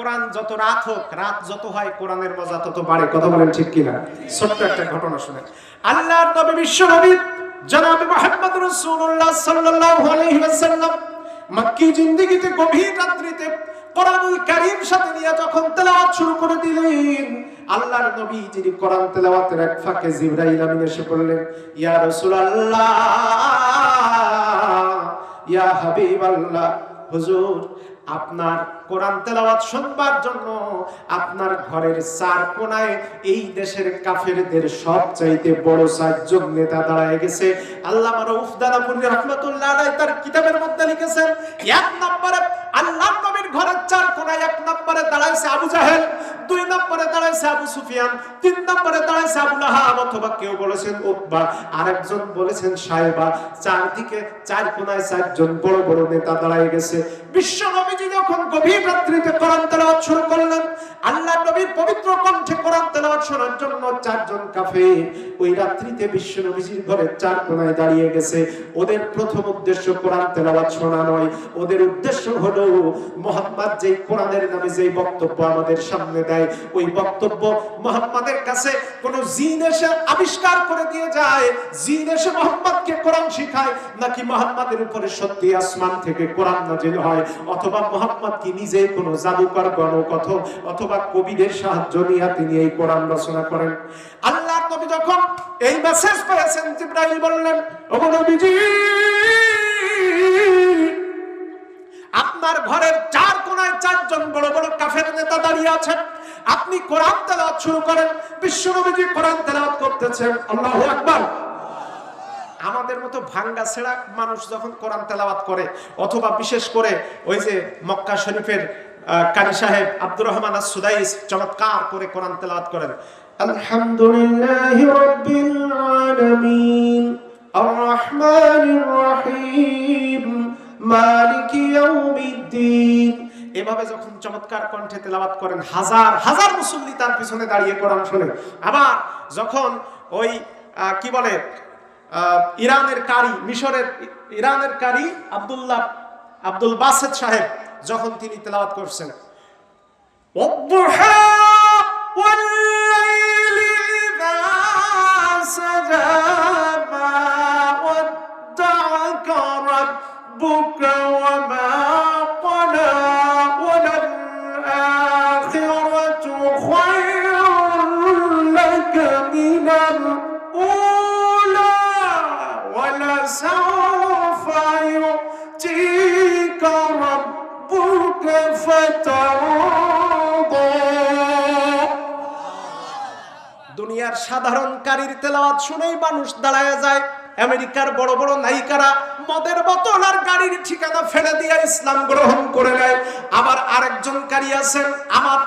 কোরআন যত রাত হোক রাত যত হয় কোরআনের মজা তত বাড়ে। কথা বলেন ঠিক কিনা? ছোট্ট একটা ঘটনা শুনে আল্লাহর নবী বিশ্ব নবী জনাব মুহাম্মদ রাসূলুল্লাহ সাল্লাল্লাহু আলাইহি ওয়াসাল্লাম মক্কি জিন্দেগিতে গভীর রাত্রিতে কোরআনুল কারীম সাথে নিয়ে যখন তেলাওয়াত শুরু করে দিলেন আল্লাহর নবী যিনি কোরআন তেলাওয়াতের এক ফাঁকে জিবরাইল আমিন এসে বললেন ইয়া রাসূলুল্লাহ ইয়া হাবিবাল্লাহ হুজুর আপনার কোরআন তেলাওয়াত শুনবার জন্য আপনার ঘরের চার কোনায় এই দেশের কাফেরদের সব চাইতে বড় চারজন নেতা দাঁড়ায় গেছে। আল্লাহ রউফ দাদাপুরি রহমতুল্লাহ আলাইহি তার কিতাবের মধ্যে লিখেছেন, এক নম্বরে আল্লাহ নবীর ঘরের চার কোনায় এক নম্বরে দাঁড়াইছে আবু জাহেল, দুই নম্বরে দাঁড়াইছে আবু সুফিয়ান, তিন নম্বরে দাঁড়াইছে আবু লাহাব অথবা কেউ বলেছেন উতবা আরেকজন বলেছেন সাহেবা। চারদিকে চার কোনায় চারজন বড় বড় নেতা দাঁড়ায় গেছে। বিশ্ব নবীজি যখন গভীর রাত্রিতে করান তারা শুরু করলেন নবীর পবিত্র কণ্ঠে কোরআন তেলাওয়াত শোনার জন্য চারজন ওই রাত্রিতে বিশ্ব চার দাঁড়িয়ে গেছে। ওদের প্রথম উদ্দেশ্য কোরআন তেলাওয়াত শোনা নয়। ওদের উদ্দেশ্য হলো, মোহাম্মদ যেই কোরআনের নামে যেই বক্তব্য আমাদের সামনে দেয়, ওই বক্তব্য মোহাম্মদের কাছে কোন জিন এসে আবিষ্কার করে দিয়ে যায়। জিন এসে মোহাম্মদকে কোরআন শিখায়, নাকি মোহাম্মদের উপরে সত্যি আসমান থেকে কোরআন নাজিল হয়? অথবা মোহাম্মদ কি নিজে কোনো জাদুকর গণকথক অথবা কবিদের সাহায্য নিয়ে তিনি এই কোরআন রচনা করেন। আল্লাহর নবী যখন এই মেসেজ পেয়েছেন, জিব্রাইল বললেন নবীজি, আপনার ঘরের চার কোনায় চারজন বড় বড় কাফের নেতা দাঁড়িয়ে আছেন। আপনি কোরআন তেলাওয়াত শুরু করেন। বিশ্বনবীজি কোরআন তেলাওয়াত করতেছেন। আল্লাহু আকবার। আমাদের মতো ভাঙ্গা ছেড়া মানুষ যখন কোরআন তেলাওয়াত করে, অথবা বিশেষ করে ওই যে মক্কা শরীফের কারি সাহেব আব্দুর রহমান সুদাইস চমৎকার করে কোরআন তেলাওয়াত করেন। আলহামদুলিল্লাহ রাব্বিল আলামিন। আর রহমানির রহিম। মালিক ইয়াউমিদ্দিন। এভাবে যখন চমৎকার কণ্ঠে তেলাওয়াত করেন হাজার হাজার মুসল্লি তার পিছনে দাঁড়িয়ে কোরআন শোনে। আবার যখন ওই কি বলে আহ, ইরানের কারি মিশরের ইরানের কারি আব্দুল্লাহ আব্দুল বাসেদ সাহেব যখন তিনি তেলাওয়াত করছেন والضحى والليل إذا سجى ما ودعك ربك দুনিয়ার সাধারণ কারীর তেলাওয়াত শুনেই মানুষ দাঁড়ায় যায়। আমেরিকার বড় বড় নায়িকারা মদের বোতল আর গাড়ির ঠিকানা ফেলে দিয়ে ইসলাম গ্রহণ করে নেয়। আবার আরেকজন কারি আছেন, আমার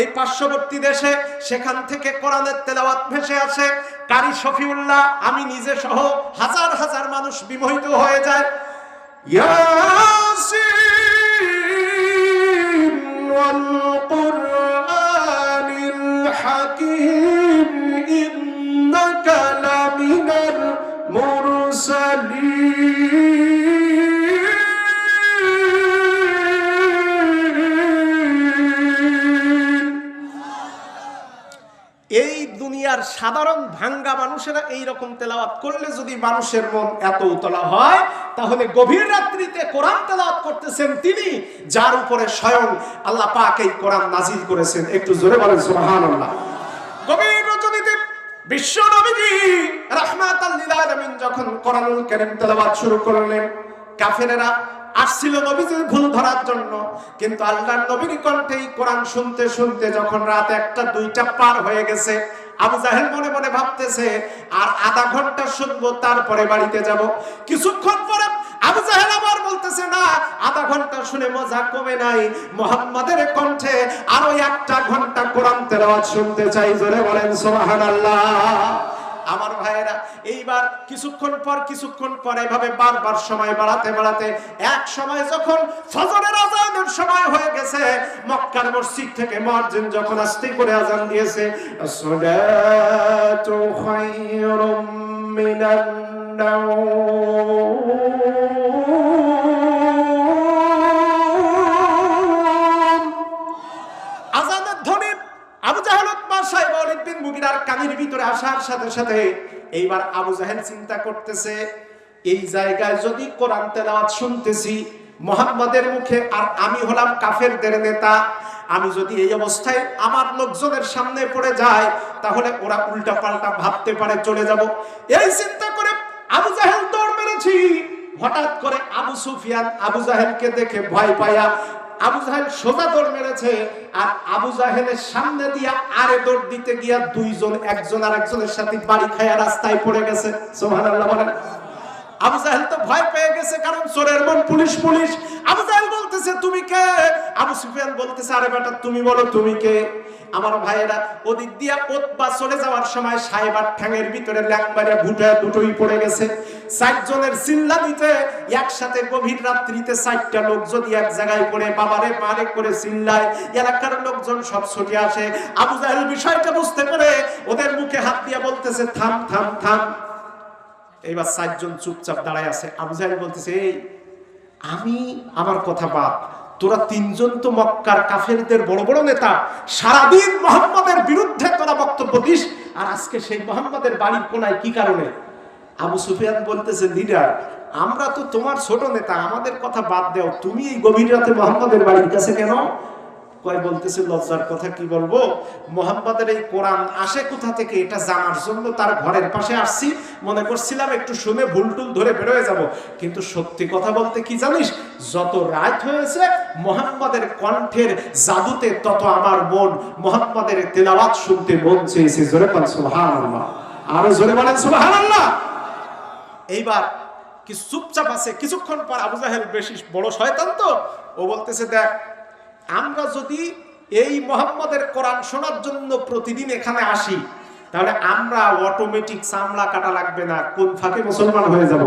এই পার্শ্ববর্তী দেশে, সেখান থেকে কোরআনের তেলাওয়াত ভেসে আসে। কারি শফিউল্লাহ, আমি নিজে সহ হাজার হাজার মানুষ বিমোহিত হয়ে যায়। ইয়াসিন এই দুনিয়ার সাধারণ ভাঙ্গা মানুষেরা এই রকম তেলাওয়াত করলে যদি মানুষের মন এত উতলা হয়, তাহলে গভীর রাত্রিতে কোরআন তেলাওয়াত করতেছেন তিনি, যার উপরে স্বয়ং আল্লাহ পাক এই কোরআন নাজিল করেছেন। একটু জোরে বলেন, সুবহানাল্লাহ। গভীর রজনীতে বিশ্ব নবীজি রাহমাতাল লিল আলামিন যখন কোরআনুল কারীম তেলাওয়াত শুরু করলেন, কাফেরেরা আসছিল নবীজির ভুল ধরার জন্য। কিন্তু আল্লাহর নবীর কণ্ঠেই কোরআন শুনতে শুনতে যখন রাত একটা, দুইটা পার হয়ে গেছে, আবু জাহেল মনে মনে ভাবতেছে, আর আধা ঘণ্টা শুনব, তারপরে বাড়িতে যাব। কিছুক্ষণ পরে আবু জাহেল আবার বলতেছে, না, আধা ঘণ্টা শুনে মজা কমে নাই। মোহাম্মদের কণ্ঠে আরও একটা ঘণ্টা কোরআন তেলাওয়াত শুনতে চাই, জোরে বলেন সুবহানাল্লাহ। আমার ভাইয়েরা, এইবার কিছুক্ষণ পর কিছুক্ষণ পর এভাবে বারবার সময় বাড়াতে বাড়াতে, এক সময় যখন ফজরের আজানের সময় হয়ে গেছে, মক্কার মসজিদ থেকে মুয়াজ্জিন যখন আস্তে করে আজান দিয়েছে মিনান নাওম। ওয়ালিদ মুগিরার কানের ভিতরে আসার সাথে সাথে এইবার আবু জাহেল চিন্তা করতেছে, এই জায়গায় যদি কোরআন তেলাওয়াত শুনতেছি, মোহাম্মদের মুখে আর আমি হলাম কাফেরদের নেতা, আমি যদি এই অবস্থায় আমার লোকজনের সামনে পড়ে যায় তাহলে ওরা উল্টা পাল্টা ভাবতে পারে চলে যাব। এই চিন্তা করে আবু জাহেল দৌড় মেরেছি। হঠাৎ করে আবু সুফিয়ান আবু জাহেলকে দেখে ভয় পাইয়া আবু জাহেল সোজা দৌড় মেরেছে আর আবু জাহেলের সামনে দিয়া আরে দৌড় দিতে গিয়া দুইজন, একজন আর একজনের সাথে বাড়ি খায়া রাস্তায় পড়ে গেছে। সোহান আল্লাহ বলেন। আবু জাহেল তো ভয় পেয়ে গেছে, কারণ চোরের মন পুলিশ পুলিশ। আবু জাহেল বলতেছে, তুমি কে? আবু সুফিয়ান বলতেছে, আরে বেটা, তুমি বলো, তুমি কে? আমার ভাইয়েরা, ওদিক দিয়া ওতবা চলে যাওয়ার সময় ঠ্যাঙের ভিতরে ল্যাংবারে দুটোই পড়ে গেছে। চারজনের দিতে, একসাথে গভীর রাত্রিতে চারটা লোক যদি এক জায়গায় করে বাবারে মারে করে চিল্লায় এলাকার লোকজন সব ছুটে আসে। আবু জাহেল বিষয়টা বুঝতে পারে ওদের মুখে হাত দিয়ে বলতেছে, থাম থাম থাম। এইবার চারজন চুপচাপ দাঁড়ায় আছে। আবু জাহেল বলতেছে, এই, আমি আমার কথা বাদ। তোরা তিনজন তো মক্কার কাফেরদের বড় বড় নেতা। সারাদিন মোহাম্মদের বিরুদ্ধে তোরা বক্তব্য দিস। আর আজকে সেই মোহাম্মদের বাড়ির কোনায় কি কারণে? আবু সুফিয়ান বলতেছে, লিডার, আমরা তো তোমার ছোট নেতা। আমাদের কথা বাদ দাও। তুমি এই গভীর রাতে মোহাম্মদের বাড়ির কাছে কেন কয় বলতেছে, লজ্জার কথা কি বলব? মোহাম্মদের এই কোরআন আসে কোথা থেকে? এটা জানার জন্য তার ঘরের পাশে আসছি। মনে করছিলাম একটু শুনে ভুলটুল ধরে বেরোয় যাব। কিন্তু সত্যি কথা বলতে কি জানিস? যত রাত হয়েছে, মোহাম্মদের কণ্ঠের জাদুতে তত আমার মন, মোহাম্মদের তেলাওয়াত শুনতে মন চেয়েছে। জোরে পান সুবহানাল্লাহ। আরও জোরে বলেন, সুবহানাল্লাহ। এইবার কি চুপচাপ আছে? কিছুক্ষণ পর আবু জাহেল বেশি বড় শয়তান তো? ও বলতেছে, দেখ আমরা যদি এই মোহাম্মদের কোরআন শোনার জন্য প্রতিদিন এখানে আসি তাহলে আমরা অটোমেটিক চামড়া কাটা লাগবে না কোন ফাঁকে মুসলমান হয়ে যাব।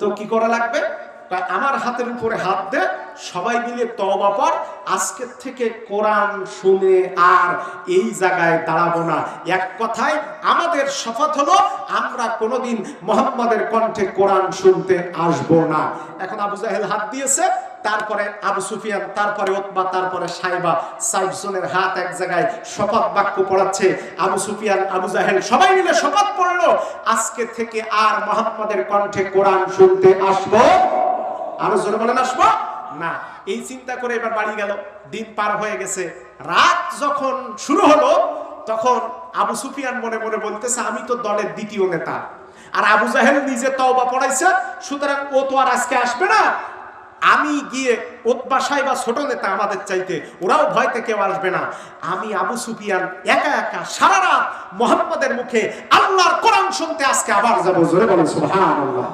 তো কি করা লাগবে? কয়, আমার হাতের উপরে হাত দে সবাই মিলে তওবা পর আজকের থেকে কোরআন শুনে আর এই জায়গায় দাঁড়াবো না। এক কথায় আমাদের শপথ হলো আমরা কোনোদিন মোহাম্মদের কণ্ঠে কোরআন শুনতে আসব না। এখন আবু জাহেল হাত দিয়েছে তারপরে আবু সুফিয়ান, তারপরে ওতবা তারপরে সাইবা সাইফজনের হাত এক জায়গায় শপথ বাক্য পড়াচ্ছে। আবু সুফিয়ান, আবু জাহেল সবাই মিলে শপথ পড়ল। আজকে থেকে আর মোহাম্মদের কণ্ঠে কোরআন শুনতে আসব? আরও জোরে বলেন, আসব? না, এই চিন্তা করে এবার বাড়ি গেল। দিন পার হয়ে গেছে। রাত যখন শুরু হলো, তখন আবু সুফিয়ান মনে মনে বলতেছে, আমি তো দলের দ্বিতীয় নেতা। আর আবু জাহেল নিজে তওবা পড়াইছে। সুতরাং ও তো আর আজকে আসবে না। আমি গিয়ে ওতবা সাহেবা ছোট নেতা আমাদের চাইতে, ওরাও ভয়তে কেউ আসবে না। আমি আবু সুফিয়ান একা একা সারা রাত মোহাম্মদের মুখে আল্লাহর কোরআন শুনতে আজকে আবার যাব। জোরে বলেন, সুবহানাল্লাহ।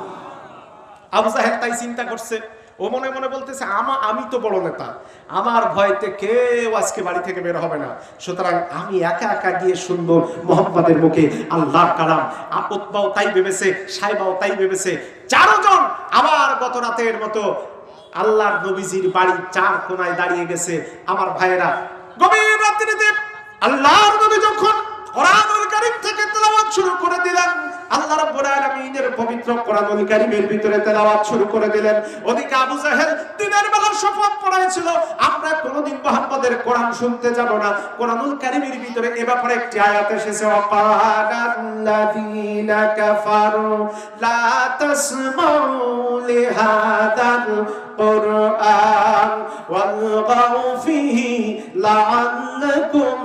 আবু জাহেল তাই চিন্তা করছে, ও মনে মনে বলতেছে, আমা, আমি তো বড় নেতা। আমার ভয়তে কেউ আজকে বাড়ি থেকে বের হবে না। সুতরাং আমি একা একা গিয়ে শুনব মোহাম্মদের মুখে আল্লাহর কালাম। আপতবাও তাই ভেবেছে সাইবাও তাই ভেবেছে। চারজন আবার গত রাতের মতো আল্লাহর নবীজির বাড়ি চার কোনায় দাঁড়িয়ে গেছে আমার ভাইয়েরা। গভীর রাত্রিতে আল্লাহর নবী যখন কোরআনুল কারীম থেকে তেলাওয়াত শুরু করে দিলেন, আল্লাহ রাব্বুল আলামিনের পবিত্র কোরআনুল কারীমের ভিতরে তেলাওয়াত শুরু করে দিলেন। ওদিকে আবু জাহেল দিনের বেলা শপথ পড়াইছিল, আমরা কোনোদিন মুহাম্মাদের কোরআন শুনতে যাব না। কোরআনুল কারীমের ভিতরে এ ব্যাপারে একটি আয়াত এসেছে ওয়াকালাল্লাযীনা কাফারু লা তাসমাউ লিহাদাল কোরআন ওয়ালগাউ ফিহি লাআল্লাকুম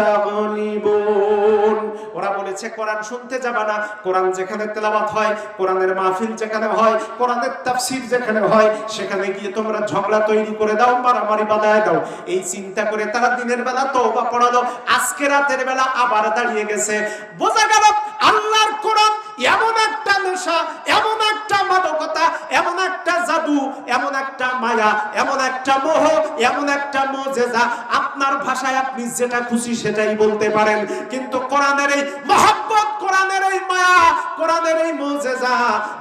তাগলিবুন ওরা বলেছে, কোরআন শুনতে যাবা না। কোরআন যেখানে তেলাওয়াত হয়, কোরআনের মাহফিল যেখানে হয়, কোরআনের তাফসীর যেখানে হয়, সেখানে গিয়ে তোমরা ঝগড়া তৈরি করে দাও, মারামারি বাধায় দাও। এই চিন্তা করে তারা দিনের বেলা তওবা পড়ালো। আজকে রাতের বেলা আবার দাঁড়িয়ে গেছে। বোঝা গেল, আল্লাহর কোরআন এমন একটা নেশা এমন একটা মাদকতা, এমন একটা জাদু, এমন একটা মায়া, এমন একটা মোহ, এমন একটা মোজেজা। আপনার ভাষায় আপনি যেটা খুশি সেটাই বলতে পারেন। কিন্তু কোরআনের এই মহাব্বত, কোরআনের এই মায়া, কোরআনের এই মোজেজা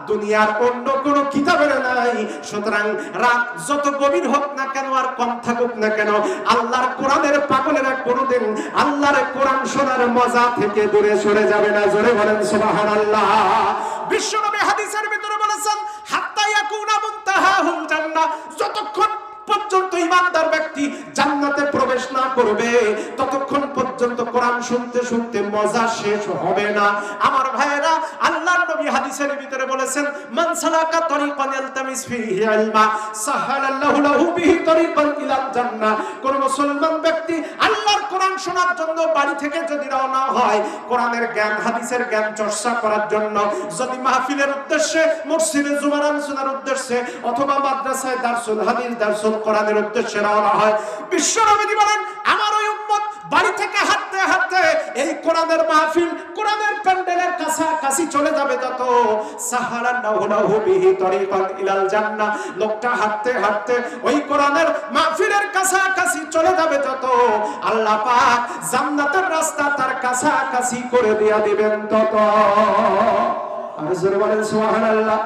দুনিয়ার অন্য কোনো কিতাবের নাই। সুতরাং রাত যত গভীর হোক না কেন আর কম থাকুক না কেন, আল্লাহর কোরআনের পাগলেরা কোনোদিন আল্লাহর কোরআন শোনার মজা থেকে দূরে সরে যাবে না। জোরে বলেন, সুবহানাল্লাহ। বিশ্বনবী হাদিসের ভিতরে বলেছেন, হাত্তা ইয়াকুনা মুনতাহাহুম জান্নাহ। যতক্ষণ পর্যন্ত ইমানদার ব্যক্তি জান্নাতে প্রবেশ না করবে, ততক্ষণ পর্যন্ত কোরআন শুনতে শুনতে মজা শেষ হবে না। আমার ভাইয়েরা নবী হাদিসের ভিতরে বলেছেন, মান সালাকা তরিকান ইয়ালতামিস ফিহি ইলমা সাহালাল্লাহু লাহু বিহি তরিকান ইলাল জান্নাহ। কোন মুসলমান ব্যক্তি আল্লাহর কোরআন শোনার জন্য বাড়ি থেকে যদি রওনা হয়, কোরআনের জ্ঞান, হাদিসের জ্ঞান চর্চা করার জন্য, যদি মাহফিলের উদ্দেশ্যে, মসজিদে জুমারান শোনার উদ্দেশ্যে, অথবা মাদ্রাসায় দারসুল হাদিস, দারসুল কোরআনের উদ্দেশ্যে রওনা হয়, বিশ্বনবী বলেন, আমার বাড়ি থেকে হাঁটতে হাঁটতে এই কোরআনের মাহফিল, কোরআনের প্যান্ডেলের কাছাকাছি চলে যাবে যত। সাহারান্নাহু লাহু বিহি তরিকান ইলাল জান্নাহ। লোকটা হাঁটতে হাঁটতে ওই কোরআনের মাহফিলের কাছাকাছি চলে যাবে যত। আল্লাহ পাক জান্নাতের রাস্তা তার কাছাকাছি করে দিয়া দিবেন তত। আর জোরে বলেন সুবহানাল্লাহ।